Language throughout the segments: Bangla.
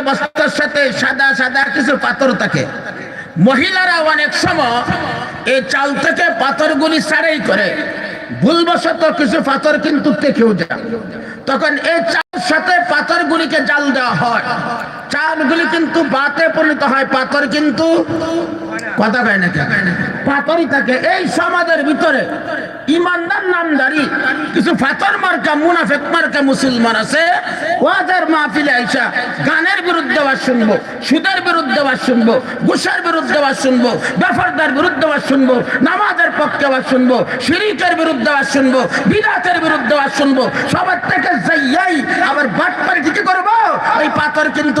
চালের বস্তার সাথে সাদা সাদা কিছু পাথর থাকে। মহিলারা অনেক সময় এই চাল থেকে পাথরগুলি সারাই করে। ভুলবশত কিছু পাথর কিন্তু তখন এই চাল সাথে পাথরগুলিকে জাল দেওয়া হয়। চালগুলি কিন্তু বাতে পরিণত হয়, পাথর কিন্তু কথা কয় না পাথরই থাকে। এই সমাজের ভিতরে বিরুদ্ধে আওয়াজ শুনব বিরুদ্ধে আওয়াজ শুনব নামাজের পক্ষে আওয়াজ শুনব, শিরিকের বিরুদ্ধে আওয়াজ শুনব বিরাটের বিরুদ্ধে আওয়াজ শুনব। সবার থেকে আবার বাটপারি কি করব, ওই পাথর কিন্তু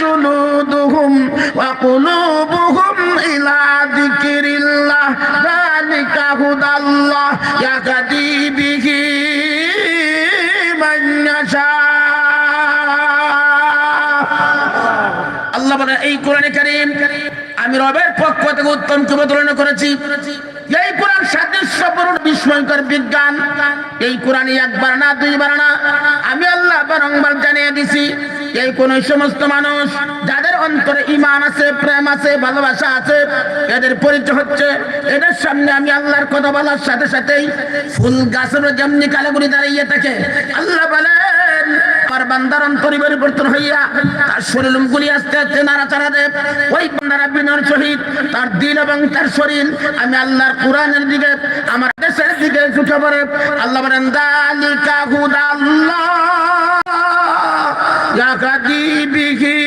جلودهم وقلوبهم إلى ذكر الله ذلك هدى الله يهدي به রবের পক্ষ থেকে উত্তম অবতারণা করেছি। এই কোরআন সাদৃশ্য বরণ বিস্ময়কর বিজ্ঞান। এই কোরআন একবার না, দুইবার না। আমি আল্লাহ বারংবার জানিয়ে দিছি, এই কোন সমস্ত মানুষ যাদের অন্তরে ইমান আছে, প্রেম আছে, ভালোবাসা আছে, এদের পরিচয় হচ্ছে, এদের সামনে আমি আল্লাহর কথা বলার সাথে সাথেই ফুল গাছের যেমনি কালাগুলি দাঁড়িয়ে থাকে, আল্লাহ বলেন আমার বান্দার অন্তরে পরিবর্তন হইয়া তার শরীর গুলি আস্তে আস্তে নাড়াচাড়া দেব ওই বান্দারা বিনয় শহীদ, তার দিল এবং তার শরীর আমি আল্লাহর কোরআনের দিকে, আমার দেশের দিকে ঝুঁকে পড়ে। আল্লাহ বলেন, দালিকা হুদাল্লাহ আল্লাহ বিহি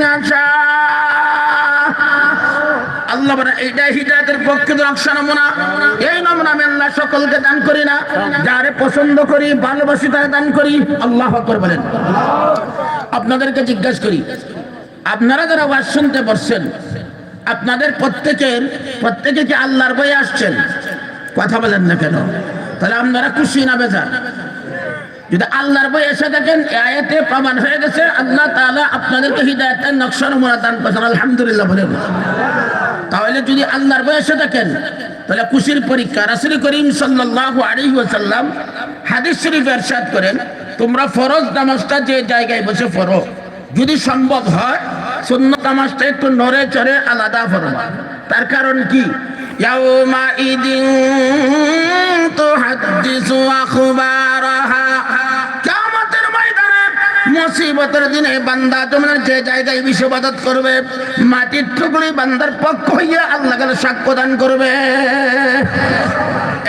ইয়াশা আপনাদেরকে জিজ্ঞাসা করি, আপনারা যারা ওয়াজ শুনতে পারছেন আপনাদের প্রত্যেকের, প্রত্যেকে কি আল্লাহর বই আসছেন? কথা বলেন না কেন? তাহলে আপনারা খুশি না বেজার? যদি আল্লাহর বই এসে দেখেন আয়াতে প্রমাণ হয়ে গেছে, আল্লাহ তাআলা আপনাদেরকে হিদায়াতের নকশা নমুনা দান করেছেন। আলহামদুলিল্লাহ বলেন। তাহলে যদি আল্লাহর এসে দেখেন, তাহলে খুশির পরীক্ষা রাসূল করিম ওয়াসাল্লাম হাদিস শরীফ ইরশাদ করেন, তোমরা ফরজ নামাজটা যে জায়গায় বসে পড়ো, যদি সম্ভব হয়, সুন্নত নামাজটা একটু নড়ে চড়ে আলাদা পড়বা তার কারণ কি? আখবারাহা কিয়ামতের ময়দানে মুসিবতের দিনে বান্দা তোমরা যে জায়গায় বিশ্ববাদত করবে মাটির টুকরি বান্দার পক্ষ হইয়া আল্লাহ কাছে সাক্ষ্য দান করবে।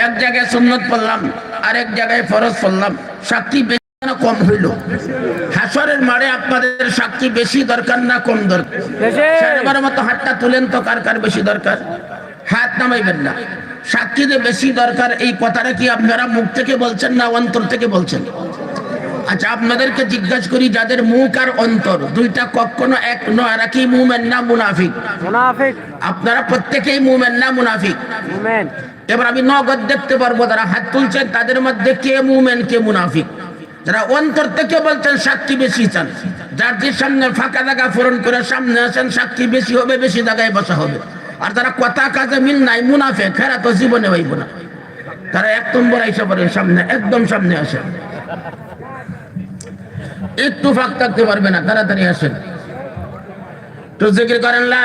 এক জায়গায় সুন্নত পড়লাম আরেক জায়গায় ফরজ পড়লাম সাক্ষী কম হইল। হাসরের মারে আপনাদের সাক্ষী বেশি দরকার না কম দরকার? মতো হাতটা তুলেন তো কার কার বেশি দরকার? হাত নামাইবেন না। সাক্ষী যে বেশি দরকার এই কথাটা কি আপনারা মুখ থেকে বলছেন না অন্তর থেকে বলছেন? আচ্ছা আপনাদেরকে জিজ্ঞাসা করি যাদের মুখ আর অন্তর দুইটা কখনো এক নয় এরা কি মুমেন না মুনাফিক? মুনাফিক। আপনারা প্রত্যেকেই মুমেন না মুনাফিক? মুমেন। এবার আমি নগদ দেখতে পারব যারা হাত তুলছেন তাদের মধ্যে কে মুমেন কে মুনাফিক? যারা অন্তর থেকে বলছেন সাক্ষী বেশি চান। যার যে সামনে ফাঁকা জায়গা পূরণ করে সামনে আসেন সাক্ষী বেশি হবে বেশি জায়গায় বসা হবে। আর যারা কথা কাজে মিল নাই মুনাফে খেরা তো জীবনে হইব না। তারা এক নম্বর আইসা পড়ে সামনে একদম সামনে আসেন। একটু ফাঁক থাকতে পারবে না। তাড়াতাড়ি আসেন। তো জিকির করেন লা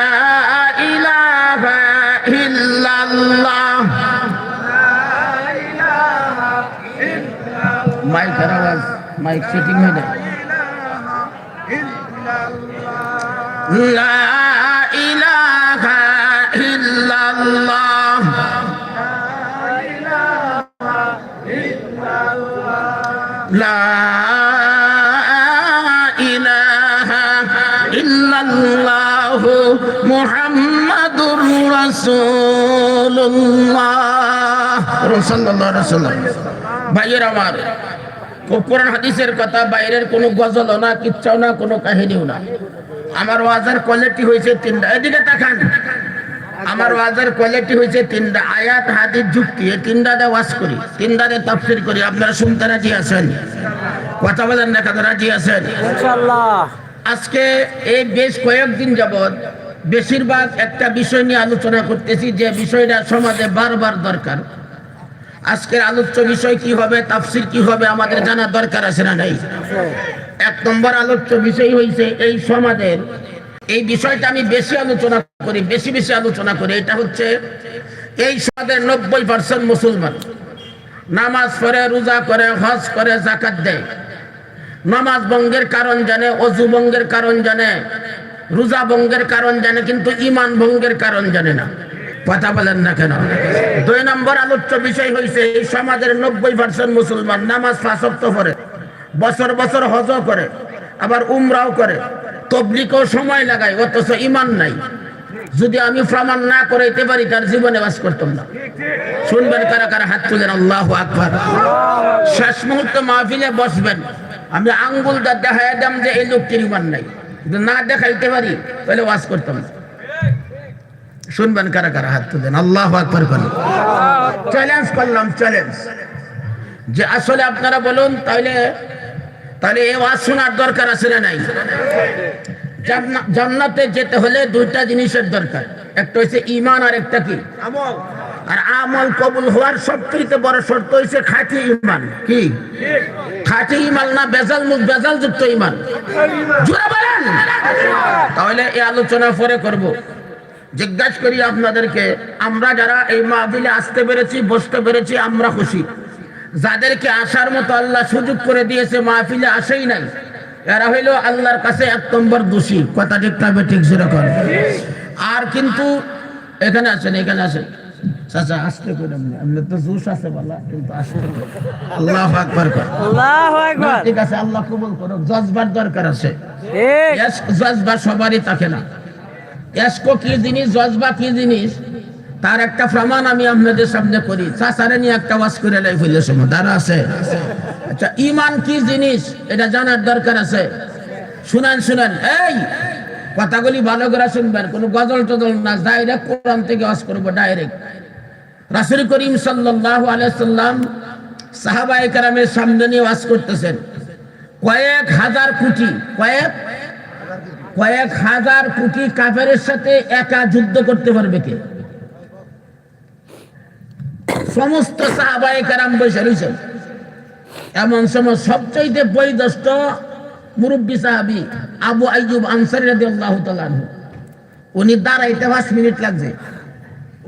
মাইক লা লা মুহাম্মাদুর রাসূলুল্লাহ। রাসূলুল্লাহ রাসূলুল্লাহ ভাইয়ের আমার কোরআন হাদিসের কথা বাইরের কোনো গজলও না কিচ্ছাও না কোনো কাহিনীও না। আমার ওয়াজের কোয়ালিটি হয়েছে তিনটা। এদিকে তাকান। আমার ওয়াজের কোয়ালিটি হয়েছে তিনটা। আয়াত হাদিস যুক্তি এই তিনটাতে ওয়াজ করি তিনটাতে তাফসির করি। আপনারা শুনতে রাজি আছেন? কথা বলেন না কথা রাজি আছেন? ইনশাআল্লাহ। আজকে এই বেশ কয়েকদিন যাবৎ বেশিরভাগ একটা বিষয় নিয়ে আলোচনা করতেছি, যে বিষয়টা সমাজে বারবার দরকার। আজকের আলোচ্য বিষয় কি হবে, তাফসির কি হবে, আমাদের জানার দরকার আছে না নাই? এক নম্বর আলোচ্য বিষয় হয়েছে এই সমাজের। এই বিষয়টা আমি বেশি আলোচনা করি, বেশি বেশি আলোচনা করি। এটা হচ্ছে, এই সমাজের নব্বই পার্সেন্ট মুসলমান। নামাজ পড়ে, রোজা করে, হজ করে জাকাত দেয়। নামাজ ভঙ্গের কারণ জানে, অজু ভঙ্গের কারণ জানে। রোজা ভঙ্গের কারণ জানে, কিন্তু ইমান ভঙ্গের কারণ জানে না। কথা বলেন না কেন? দুই নম্বর আলোচ্য বিষয় হয়েছে এই সমাজের নব্বই পার্সেন্ট মুসলমান নামাজ ফাঁসক্ত করে বছর বছর হজ করে, আবার উমরাও করে তবলিকেও সময় লাগায়, অথচ ইমান নাই। যদি আমি প্রমাণ না করে করাইতে পারি, তার জীবনে বাস করতাম না। শুনবেন কারা কারা, হাত তুলেন, আল্লাহ আকবার। শেষ মুহূর্তে মাহফিলে বসবেন। আমি আঙ্গুলটা দেখাই দাম যে এই লোকটির ইমান নাই। যদি না দেখাইতে পারি, তাহলে ওয়াজ করতাম না। শুনবেন কারা কারা হাত তুলেন? আল্লাহ চ্যালেঞ্জ করলাম চ্যালেঞ্জ যে আসলে আপনারা বলুন, তাহলে তাহলে এ ওয়াজ শোনার দরকার আছে না নাই? জান্না- জান্নাতে যেতে হলে দুইটা জিনিসের দরকার। একটা হচ্ছে ইমান আর একটা কি? আর আমল কবুল হওয়ার সবচেয়ে বড় শর্ত হয়েছে খাঁটি ইমান কি? খাঁটি ইমান না বেজাল মুখ বেজাল যুক্ত ইমান তাহলে এই আলোচনা পরে করব। জিজ্ঞাসা করি আপনাদেরকে, আমরা যারা এই মাহফিলে আসতে পেরেছি, বসতে পেরেছি, আমরা খুশি। যাদেরকে আসার মতো আল্লাহ সুযোগ করে দিয়েছে, মাহফিলে আসেই নাই। এরা হইল আল্লাহর কাছে এক নম্বর দোষী। কথা ঠিক ঠিক যেরকম আর কিন্তু এখানে আছেন এখানে আছেন চাচা আসতে করে আপনি তো জোশ আছে বলা কিন্তু আসতে আল্লাহ আকবার কর। আল্লাহু আকবার। ঠিক আছে আল্লাহ কবুল করুক। জজবার দরকার আছে। এস জজবা সবারই থাকে না। এসকো কি জিনিস জজবা কি জিনিস? তার একটা প্রমাণ আমি আপনাদের সামনে করি। চাচারে নিয়ে একটা ওয়াজ করে লাই ফেলে সময় তারা আছে। আচ্ছা ইমান কি জিনিস? এটা জানার দরকার আছে। শুনেন শুনেন। এই কথাগুলি ভালো করে শুনবেন। কোনো গজল টজল না ডাইরেক্ট কোরআন থেকে ওয়াজ করব ডাইরেক্ট রাসুল করিম সাল্লাল্লাহু আলাইহি সাল্লাম সাহাবায়ে কেরামের সামনে নিয়ে ওয়াজ করতেছেন। কয়েক হাজার কোটি, কয়েক কয়েক হাজার কোটি কাফেরের সাথে একা যুদ্ধ করতে পারবে কে? সমস্ত সাহাবায়ে কেরাম বসে রয়েছেন এমন সময় সবচাইতে বৈদস্ত মুরব্বী সাহাবি আবু আইজুব আনসারী রাদিয়াল্লাহু তাআলা উনি দাঁড়াইতে পাঁচ মিনিট লাগছে।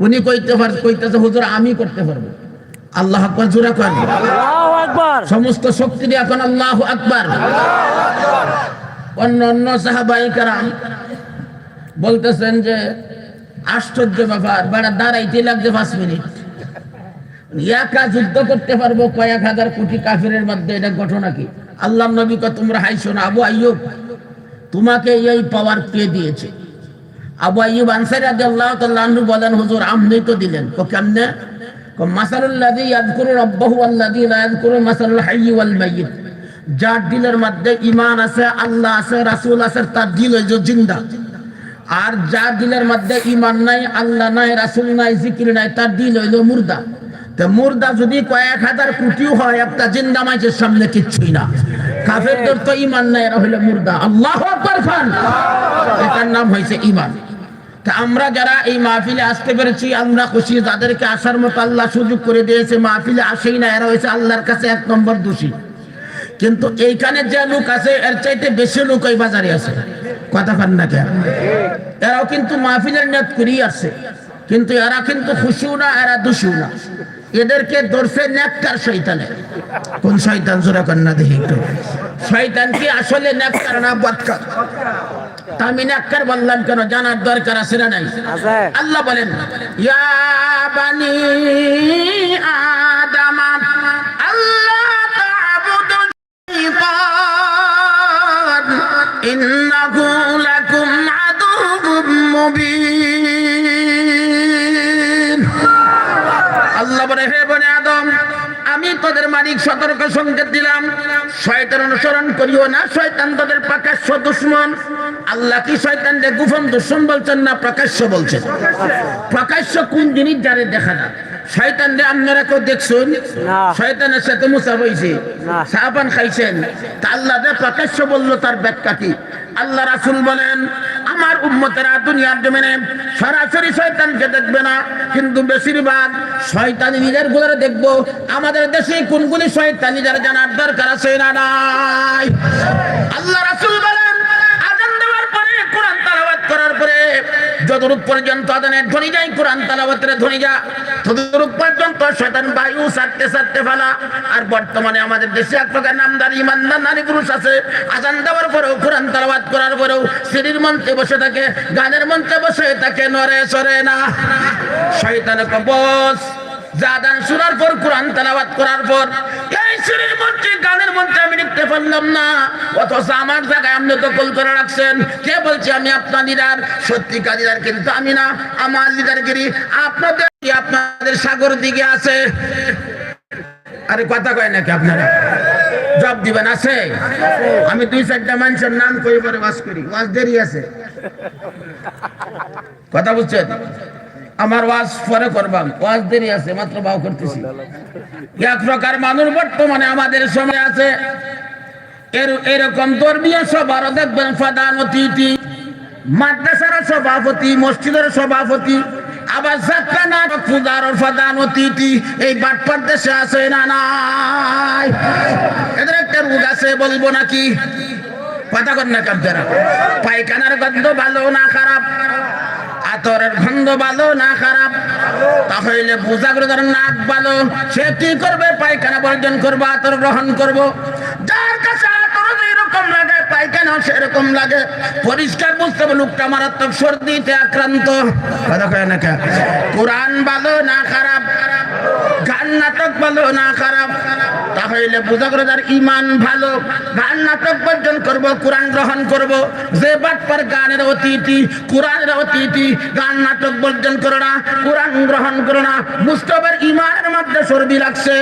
উনি কইতে পার কইতেছে হুজুর আমি করতে পারব। আল্লাহ আকবার জোরে করেন আল্লাহু আকবার। সমস্ত শক্তি দিয়ে এখন আল্লাহ আকবার। অন্য অন্য সাহাবাই কারাম বলতেছেন যে আশ্চর্য ব্যাপার বেড়া দাঁড়াইতে লাগছে পাঁচ মিনিট। একা যুদ্ধ করতে পারব কয়েক হাজার কোটি কাফিরের মধ্যে এটা ঘটনা কি? আল্লাহ নবী তোমরা হাইছো না আবু আইয়ুব তোমাকে এই পাওয়ার কে দিয়েছে? তো দিলেন। ওয়াল যার দিলের মধ্যে ঈমান আছে, আল্লাহ আছে তার দিল জিন্দা। আর যার দিলের মধ্যে ঈমান নাই, আল্লাহ নাই, রাসূল নাই জিকির নাই, তার দিল হইল মুর্দা। তো মুর্দা যদি কয়েক হাজার কোটিও হয়, একটা জিন্দা মাইজের সামনে কিচ্ছুই না। কাফেরদের তো ঈমান নাই, এরা হইল মুর্দা। আল্লাহু আকবার এটার নাম হয়েছে ঈমান। আমরা যারা এই মাহফিলে আসতে পেরেছি, আমরা খুশি যাদেরকে আসার মতো আল্লাহ সুযোগ করে দিয়েছে, মাহফিলে আসেই না, এরা হয়েছে আল্লাহর কাছে এক নম্বর দোষী। কিন্তু এইখানে যে লোক আছে, এর চাইতে বেশি লোক ওই বাজারে আছে। কথা পান না কেন? এরাও কিন্তু মাহফিলের নেত করেই আসছে কিন্তু এরা কিন্তু খুশিও না, এরা দোষীও না। এদেরকে ধরছে নেককার শৈতানে কোন শয়তান জোরা কন্যা দেখি একটু। শয়তান কি আসলে নেককার না বদকার? আমি নেককার বললাম কেন? জানার দরকার আছে না নাই? আল্লাহ বলেন ইয়া বানি আদম আল্লাহ তা'বুদু শাইতান ইন্নাহু লাকুম আদুউম মুবিন। তোদের মালিক সতর্ক সংকেত দিলাম। শয়তান অনুসরণ করিও না শয়তান তোদের প্রকাশ্য দুশ্মন। আল্লাহ কি শয়তানকে গোপন দুশ্মন বলছেন না প্রকাশ্য বলছেন। প্রকাশ্য কোন জিনিস যারে দেখা না। শয়তান রে আপনারা কেউ দেখছেন। শয়তানের সাথে মুসা হয়েছে না। সাহাবান খাইছেন তা আল্লাহ প্রকাশ্য বলল তার ব্যাখ্যা কি? আল্লাহ রাসুল বলেন আমার উম্মতেরা দুনিয়ার জমিনে সরাসরি শয়তানকে দেখবে না। কিন্তু বেশিরভাগ শয়তানি নিজেরগুলো দেখব। আমাদের দেশে কোনগুলি শয়তানি যারা জানার দরকার আছে না নাই? আল্লাহ রাসুল বলেন দেওয়ার পরে করার পরে যতটুক পর্যন্ত আদানের ধ্বনি যায়, কোরআন তালাবাতের ধ্বনি যা ততটুক পর্যন্ত বায়ু ফেলা আর বর্তমানে আমাদের দেশে এক প্রকার নামদার ইমানদার নারী পুরুষ আছে। আজান দেওয়ার পরেও কোরআন তালাবাত করার পরেও সিঁড়ির মঞ্চে বসে থাকে, গানের মঞ্চে বসে থাকে নরে সরে না। বস জাদান শোনার পর কোরআন তেলাওয়াত করার পর এই মঞ্চে, গানের মঞ্চে আমি লিখতে পারলাম না। অথচ আমার জায়গায় আপনি দখল করে রাখছেন। কে বলছে আমি আপনার লিডার সত্যিকার লিডার কিন্তু আমি না। আমার লিডারগিরি আপনাদের আপনাদের সাগর দিকে আছে? আরে কথা কয় নাকি আপনারা? জব দিবেন, আছে? আমি দুই চারটা মানুষের নাম কই পরে বাস করি। ওয়াজ দেরি আছে। কথা বুঝছেন? আমার ওয়াজ পরে করবাম। ওয়াজ দেরি আছে, মাত্র বাউ করতেছি। এক প্রকার মানুষ বর্তমানে আমাদের সময় আছে। এর, এরকম ধর্মীয় সভারও দেখবেন প্রধান অতিথি, মাদ্রাসার সভাপতি, মসজিদের সভাপতি আবার যাত্রা নাটক পূজার প্রধান অতিথি এই বাটপার দেশে আছে না নাই? এদের একটা রোগ আছে বলব নাকি? কথা কর না কাপদারা পায়খানার গন্ধ ভালো না খারাপ, আতরের গন্ধ ভালো না খারাপ, তাহলে বোঝা করে তার নাক ভালো। সে কি করবে? পায়খানা বর্জন করব, আতর গ্রহণ করব। যার কাছে আতর যেরকম লাগে পায়খানা সেরকম লাগে। পরিষ্কার বুঝতে হবে, লোকটা মারাত্মক সর্দিতে আক্রান্ত? কোরআন ভালো না খারাপ? গান নাটক ভালো না খারাপ? তাহলে বোঝা করে তার ইমান ভালো। গান নাটক বর্জন করব, কোরআন গ্রহণ করব। যে বাটপার গানের অতিথি, কোরআনের অতিথি, গান নাটক বর্জন করো না, কোরআন গ্রহণ করো না। মুস্তফার ইমানের মধ্যে সর্দি লাগছে।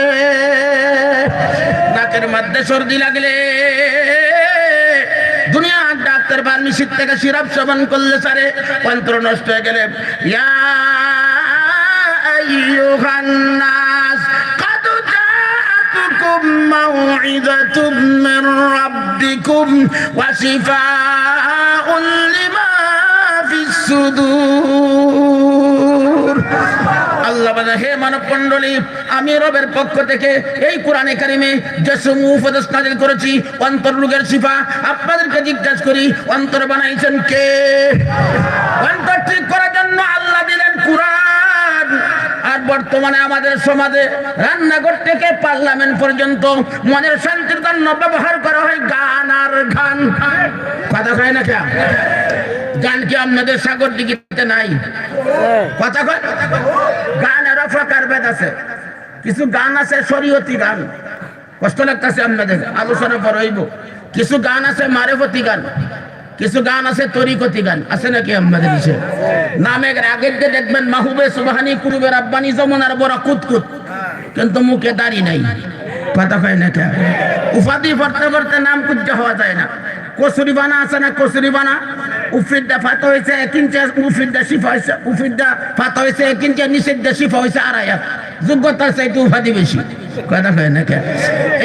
নাকের মধ্যে সর্দি লাগলে। দুনিয়ার ডাক্তার ফার্মেসির থেকে সিরাপ সেবন করলে সারে অন্ত্র নষ্ট হয়ে গেলে। ইয়া আইয়ুহান্নাস, কাদ জাআতুকুম মাউইদাতুম মির রাব্বিকুম সুদূর। আল্লাহ বলে, হে মানব মণ্ডলী আমি রবের পক্ষ থেকে এই কোরআনে কারিমে যে সমূহ উপদেশ নাজিল করেছি অন্তর রোগের শিফা, আপনাদেরকে জিজ্ঞাসা করি, অন্তর বানাইছেন কে? অন্তর ঠিক করার জন্য আল্লাহ দিলেন কোরআন। আর বর্তমানে আমাদের সমাজে রান্নাঘর থেকে পার্লামেন্ট পর্যন্ত মনের শান্তির জন্য ব্যবহার করা হয় গান আর গান। কথা কয় না কে গান কি আপনাদের সাগর দিকে নাই। কথা গান গানেরও প্রকার ভেদ আছে। কিছু গান আছে শরীয়তি গান। কষ্ট লাগতেছে আপনাদের আলোচনা পর হইব। কিছু গান আছে মারেফতি গান। কিছু গান আছে তরিকতি গান। আছে নাকি আমাদের দেশে নামে আগের যে দেখবেন মাহুবে সুবাহানি কুরুবে রাব্বানি যমুনার বড় কুতকুত। কিন্তু মুখে দাড়ি নাই। কথা কয় না উপাধি পড়তে পড়তে নাম কুজ্জা হওয়া যায় না। কসুরি বানা আছে না কসুরি বানা উফিদ্দা ফাত হয়েছে, এক ইঞ্চি উফিদ্দা শিফা হয়েছে উফিদ্দা ফাত হয়েছে, এক ইঞ্চি নিষিদ্ধা শিফা হয়েছে, আড়াই যোগ্যতার চাইতে উপাধি বেশি। কথা কয় না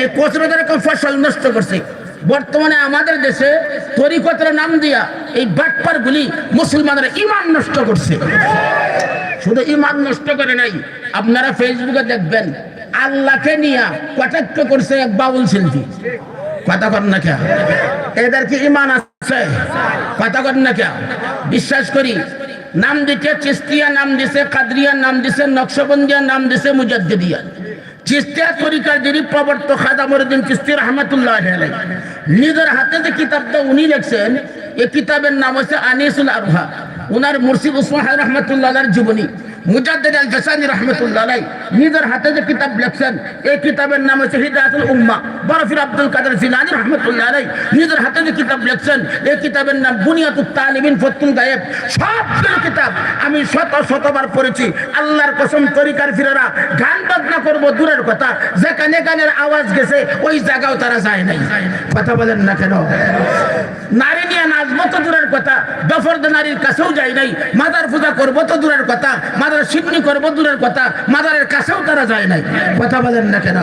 এই কসরতের ফসল নষ্ট করছে। বর্তমানে আমাদের দেশে তরিকতের নাম দিয়া এই বাটপার গুলি মুসলমানরা ইমান নষ্ট করছে। শুধু ইমান নষ্ট করে নাই, আপনারা ফেসবুকে দেখবেন, আল্লাহকে নিয়ে কটাক্ষ করছে এক বাউল শিল্পী। কথা কর না কে এদের কি ইমান আছে? কথা কর না কে বিশ্বাস করি, নাম দিচ্ছে চিস্তিয়া, নাম দিছে কাদরিয়া, নাম দিছে নকশবন্দিয়া, নাম দিছে মুজাদ্দিদিয়া। চিস্তিয়া তরিকার যিনি প্রবর্তক খাদামুদ্দিন চিস্তি রহমতুল্লাহ নিজের হাতে যে কিতাবটা উনি লিখছেন এই কিতাবের নাম হচ্ছে আনিসুল আরহা। উনার মুর্শিদ উসমান রহমতুল্লাহ জীবনী। মুজাদ্দিদ আল জাসানি রহমতুল্লাহ আলাই নিজের হাতে যে কিতাব লিখছেন, এই কিতাবের নাম হচ্ছে হিদায়াতুল উম্মাহ বরফির আব্দুল কাদের জিলানী রহমতুল্লাহ আলাই নিজের হাতে যে কিতাব লিখছেন, এই কিতাবের নাম বুনিয়াতুত তালিমিন ফতুল গায়েব। সবগুলো কিতাব আমি শত শতবার পড়েছি। আল্লাহর কসম তরিকার ফিরেরা, গান বাজনা করব দূরের কথা, যেখানে গানের আওয়াজ গেছে, ওই জায়গাও তারা যায় নাই। কথা বলেন না কেন? নারী নিয়ে নাচবো তো দূরের কথা দফরদ নারীর কাছেও যায় নাই মাদার পূজা করব তো দূরের কথা মাদার শিবনি করব দূরের কথা, মাদারের কাছেও তারা যায় নাই। কথা বলেন না কেন?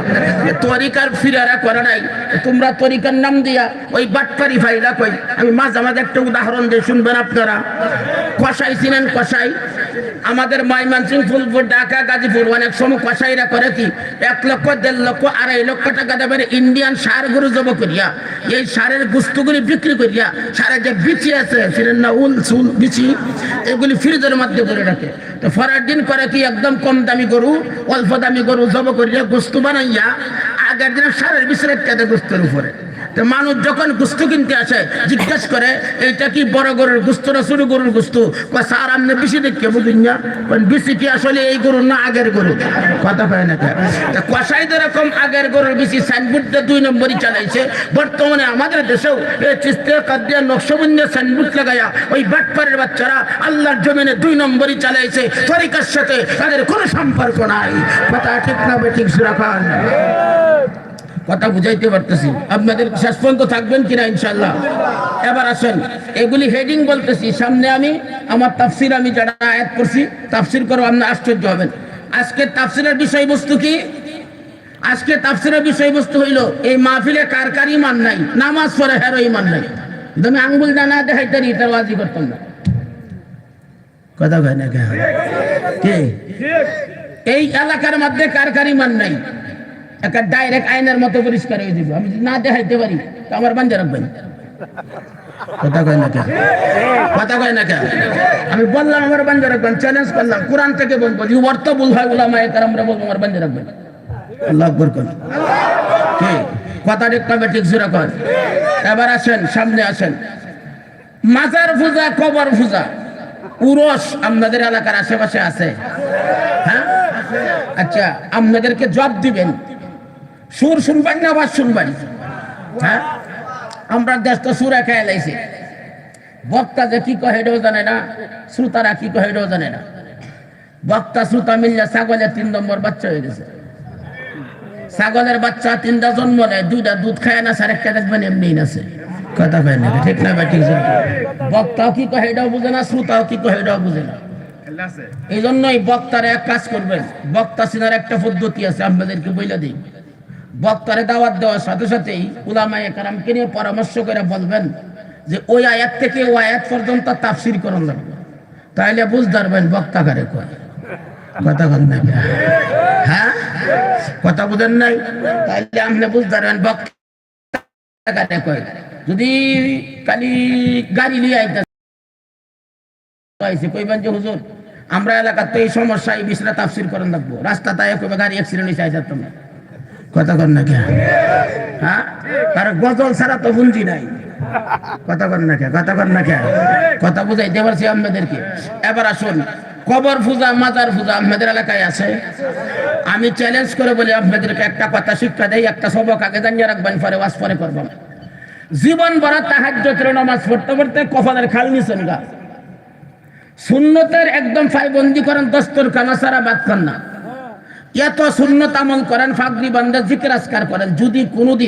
তরিকার ফিরারা করে নাই। তোমরা তরিকার নাম দিয়া ওই বাটপারি ভাইরা কই? আমি মাঝে মাঝে একটা উদাহরণ দিয়ে শুনবেন আপনারা। কষাই ছিলেন কষাই আমাদের ময়মনসিং ফুলপুর, ঢাকা, গাজীপুর অনেক সময় কষাইরা করে কি? এক লক্ষ, দেড় লক্ষ, আড়াই লক্ষ টাকা দেবেন ইন্ডিয়ান সার গরু জব করিয়া, এই সারের গুস্তগুলি বিক্রি করিয়া সারের যে বিচি আছে ফিরেন না উল, চুল, বিচি, এগুলি ফ্রিজের মধ্যে করে রাখে। তো ফরার দিন করে কি একদম কম দামি গরু, অল্প দামি গরু জব করিয়া গোস্ত বানাইয়া, আগের দিনে সারের বিচি রেখে দেয় গোস্তের উপরে। মানুষ যখন গুস্তু কিনতে আসে, জিজ্ঞেস করে, এইটা কি বড় গরুর গুস্ত না ছোট গরুর গুস্তু? স্যার, আপনি বেশি দেখে বুঝুন বেশি কি আসলে এই গরুর না আগের গরু? কথা পায় না কে? তা এরকম আগের গরুর বেশি সাইনবোর্ডটা দুই নম্বরই চালাইছে। বর্তমানে আমাদের দেশেও এই চিস্তিয়া কাদিয়া নকশবন্দিয়া সাইনবোর্ড লাগাইয়া ওই বাটপারের বাচ্চারা আল্লাহর জমিনে দুই নম্বরই চালাইছে। তরিকার সাথে তাদের কোনো সম্পর্ক নাই। কথা ঠিক না বেঠিক সুরাখান কথা বুঝাইতে পারতেছি। আপনাদের শেষ পর্যন্ত থাকবেন কিনা ইনশাল্লাহ এবার আসেন, এগুলি হেডিং বলতেছি। সামনে আমি আমার তাফসির আমি যারা আয়াত করছি, তাফসির করো, আপনি আশ্চর্য হবেন। আজকে তাফসিরের বিষয়বস্তু কি? আজকে তাফসিরের বিষয়বস্তু হইল, এই মাহফিলে কার কার ইমান নাই? নামাজ পড়ে হেরো ইমান নাই। আমি আঙ্গুল না দেখাইতারি এটা ওয়াজি করতাম না। কথা কয় না কে? এই এলাকার মধ্যে কার কার ইমান নাই? একটা ডাইরেক্ট আইনের মতো পরিষ্কার হয়ে দিব আমি না দেখাইতে পারি, তো আমার বান্ধে রাখবেন। কথা আমি বললাম, আমার বান্ধে রাখবেন চ্যালেঞ্জ করলাম, কোরআন থেকে বলব যে অর্থ ভুল হয় আমার বলব, আমার বান্ধে রাখবেন। কথা ঠিক জোরা কর এবার আসেন, সামনে আসেন। মাজার পূজা কবর পূজা উরস আপনাদের এলাকার আশেপাশে আছে। হ্যাঁ? আচ্ছা আপনাদেরকে জব দিবেন। সুর শুনবেন না আবার শুনবেন হ্যাঁ? আমরা দেশ তো সুরে খেয়ে লাইছি। বক্তা যে কি কহে এটাও জানে না শ্রোতারা কি কহে এটাও জানে না। বক্তা শ্রোতা মিললে ছাগলের তিন নম্বর বাচ্চা হয়ে গেছে। ছাগলের বাচ্চা তিনটা জন্ম নেয় দুইটা দুধ খায় না স্যার একটা দেখবেন এমনি আছে কথা কয় না ঠিক না ভাই ঠিক আছে। বক্তাও কি কহে এটাও বুঝে না শ্রোতাও কি কহে এটাও বুঝে না। এই জন্যই বক্তারা এক কাজ করবেন বক্তা সিনার একটা পদ্ধতি আছে আপনাদেরকে বইলা দিই। বক্তারে দাওয়াত দেওয়ার সাথে সাথেই উলামায়ে কারামকে নিয়ে পরামর্শ করে বলবেন যে ওই আয়াত থেকে ওই আয়াত পর্যন্ত তাফসির করুন লাগবে তাহলে বুঝতে পারবেন বক্তা কারে কয়। কথা বল হ্যাঁ? কথা নাই? বুঝতে পারবেন বক্তা কয়। যদি গাড়ি যে আমরা এই সমস্যা এই বিষয়টা তাফসির করেন লাগবো। রাস্তা তাই গাড়ি অ্যাক্সিডেন্ট হয়েছে আইসার তোমরা কথা কর না কে হ্যাঁ? গজল ছাড়া তো বুঝি নাই। কথা কর না কে কথা কর না কে কথা বুঝাইতে পারছি আপনাদেরকে। এবার আসুন, কবর পূজা, মাজার পূজা আপনাদের এলাকায় আছে। আমি চ্যালেঞ্জ করে বলি আপনাদেরকে, একটা কথা শিক্ষা দেই, একটা সবক আগে জানিয়ে রাখবেন, পরে ওয়াজ পরে করবেন জীবন ভরা তাহাজ্জতের নামাজ পড়তে পড়তে কপালের খাল নিছেন গা। সুন্নতের একদম ফাইবন্দি করেন দস্তর কানা সারা বাদ খান না। এত শূন্যতামল করেন ফাগরি বান্দা জিকির আসকার করেন যদি কোনোদিন